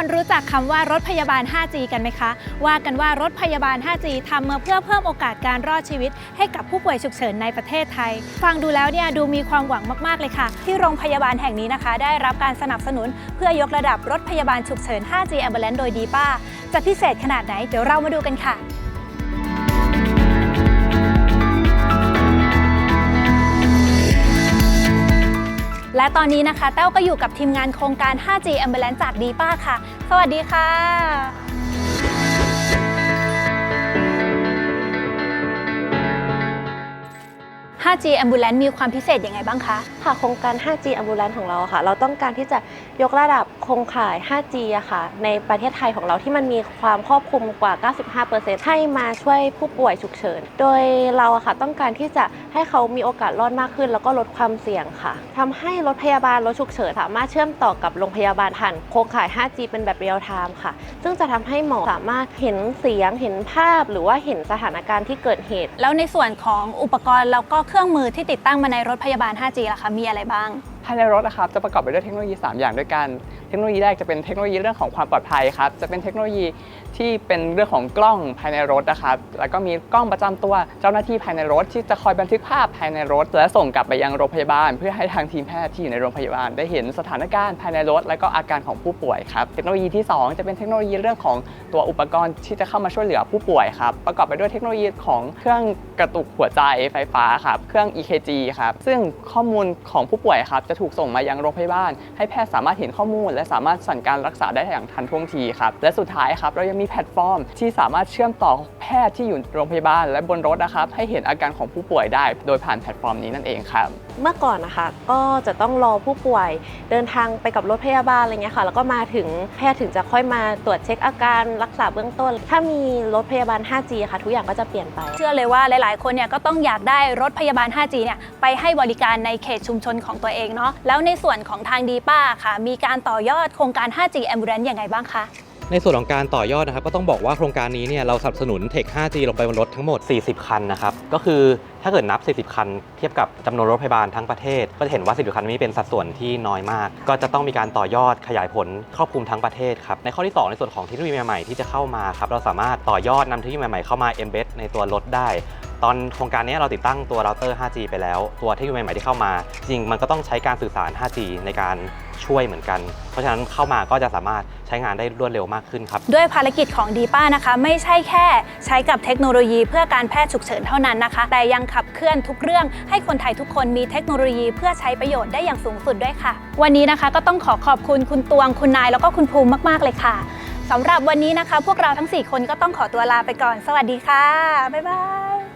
คนรู้จักคำว่ารถพยาบาล 5G กันไหมคะ ว่ากันว่ารถพยาบาล 5G ทำมาเพื่อเพิ่มโอกาสการรอดชีวิต ให้กับผู้ป่วยฉุกเฉินในประเทศไทย ฟังดูแล้วเนี่ยดูมีความหวังมากๆเลยค่ะ ที่โรงพยาบาลแห่งนี้นะคะ ได้รับการสนับสนุน เพื่อยกระดับรถพยาบาลฉุกเฉิน 5G Ambulance โดยดีป้าจะพิเศษขนาดไหนเดี๋ยวเรามาดูกันค่ะ และตอนนี้นะคะ แต้วก็อยู่กับทีมงานโครงการ 5G Ambulance จากดีป้าค่ะ สวัสดีค่ะ 5G Ambulance มีความพิเศษยังไงบ้างคะ ค่ะโครงการ 5G Ambulance ของเราอะค่ะ เราต้องการที่จะยกระดับโครงข่าย 5G อะค่ะ ในประเทศไทยของเราที่มันมีความครอบคลุมกว่า 95%ให้มาช่วยผู้ป่วยฉุกเฉิน โดยเราอะค่ะต้องการที่จะให้เขามีโอกาสรอดมากขึ้น แล้วก็ลดความเสี่ยงค่ะทำให้รถพยาบาลรถฉุกเฉินสามารถเชื่อมต่อกับโรงพยาบาลผ่านโครงข่าย 5G เป็นแบบเรียลไทม์ค่ะ ซึ่งจะทำให้หมอสามารถเห็นเสียง เห็นภาพ หรือว่าเห็นสถานการณ์ที่เกิดเหตุ แล้วในส่วนของอุปกรณ์แล้วก็เครื่องมือที่ติดตั้งมาในรถพยาบาล 5G ล่ะคะ มีอะไรบ้าง ภายในรถนะครับจะประกอบไปด้วยเทคโนโลยี 3 อย่างด้วยกัน เทคโนโลยีแรกจะเป็นเทคโนโลยีเรื่องของความปลอดภัยครับ จะเป็นเทคโนโลยีที่เป็นเรื่องของกล้องภายในรถนะครับ แล้วก็มีกล้องประจำตัวเจ้าหน้าที่ภายในรถ ที่จะคอยบันทึกภาพภายในรถ และส่งกลับไปยังโรงพยาบาล เพื่อให้ทางทีมแพทย์ที่อยู่ในโรงพยาบาลได้เห็นสถานการณ์ภายในรถ และก็อาการของผู้ป่วยครับ เทคโนโลยีที่ 2 จะเป็นเทคโนโลยีเรื่องของตัวอุปกรณ์ที่จะเข้ามาช่วยเหลือผู้ป่วยครับ ประกอบไปด้วยเทคโนโลยีของเครื่องกระตุกหัวใจไฟฟ้าครับ เครื่อง EKG ครับ ซึ่งข้อมูลของผู้ป่วยครับจะถูกส่งมายังโรงพยาบาล ให้แพทย์สามารถเห็นข้อมูล และสามารถสั่งการรักษาได้อย่างทันท่วงทีครับและสุดท้ายครับเรายังมีแพลตฟอร์มที่สามารถเชื่อมต่อ ทย์ที่อยู่โรงพยาบาลและบนรถนะครับ ให้เห็นอาการของผู้ป่วยได้ โดยผ่านแพลตฟอร์มนี้นั่นเองครับ เมื่อก่อนนะคะ ก็จะต้องรอผู้ป่วยเดินทางไปกับรถพยาบาลอะไรเงี้ยค่ะ แล้วก็มาถึงแพทย์ถึงจะค่อยมาตรวจเช็คอาการรักษาเบื้องต้น ถ้ามีรถพยาบาล 5G ค่ะทุกอย่างก็จะเปลี่ยนไป เชื่อเลยว่าหลาย ๆ คนเนี่ยก็ต้องอยากได้รถพยาบาล 5G เนี่ยไปให้บริการในเขตชุมชนของตัวเองเนาะ แล้วในส่วนของทางดีป้าค่ะ มีการต่อยอดโครงการ 5G Ambulance ยังไงบ้างคะ ในส่วนของการต่อยอดนะครับก็ต้องบอกว่าโครงการนี้เนี่ยเราสนับสนุนเทค 5G ลงไปบนรถทั้งหมด 40 คันนะครับ ก็คือถ้าเกิดนับ 40 คัน เทียบกับจำนวนรถพยาบาลทั้งประเทศ ก็จะเห็นว่า 40 คันนี้เป็นสัดส่วนที่น้อยมาก ก็จะต้องมีการต่อยอดขยายผลครอบคลุมทั้งประเทศครับ ในข้อที่ 2 ในส่วนของเทคโนโลยีใหม่ๆที่จะเข้ามาครับ เราสามารถต่อยอดนำเทคโนโลยีใหม่ๆเข้ามา embed ในตัวรถได้ ตอนโครงการนี้เราติดตั้งตัวเราเตอร์ 5G ไปแล้ว ตัวเทคโนโลยีใหม่ที่เข้ามา จริงมันก็ต้องใช้การสื่อสาร 5G ในการช่วยเหมือนกัน เพราะฉะนั้นเข้ามาก็จะสามารถใช้งานได้รวดเร็วมากขึ้นครับ ด้วยภารกิจของดีป้านะคะ ไม่ใช่แค่ใช้กับเทคโนโลยีเพื่อการแพทย์ฉุกเฉินเท่านั้นนะคะ แต่ยังขับเคลื่อนทุกเรื่องให้คนไทยทุกคนมีเทคโนโลยีเพื่อใช้ประโยชน์ได้อย่างสูงสุดด้วยค่ะ วันนี้นะคะก็ต้องขอขอบคุณคุณตวงคุณนาย แล้วก็คุณภูมิมากๆเลยค่ะสำหรับวันนี้นะคะ พวกเราทั้ง 4 คนก็ต้องขอตัวลาไปก่อน สวัสดีค่ะบ๊ายบาย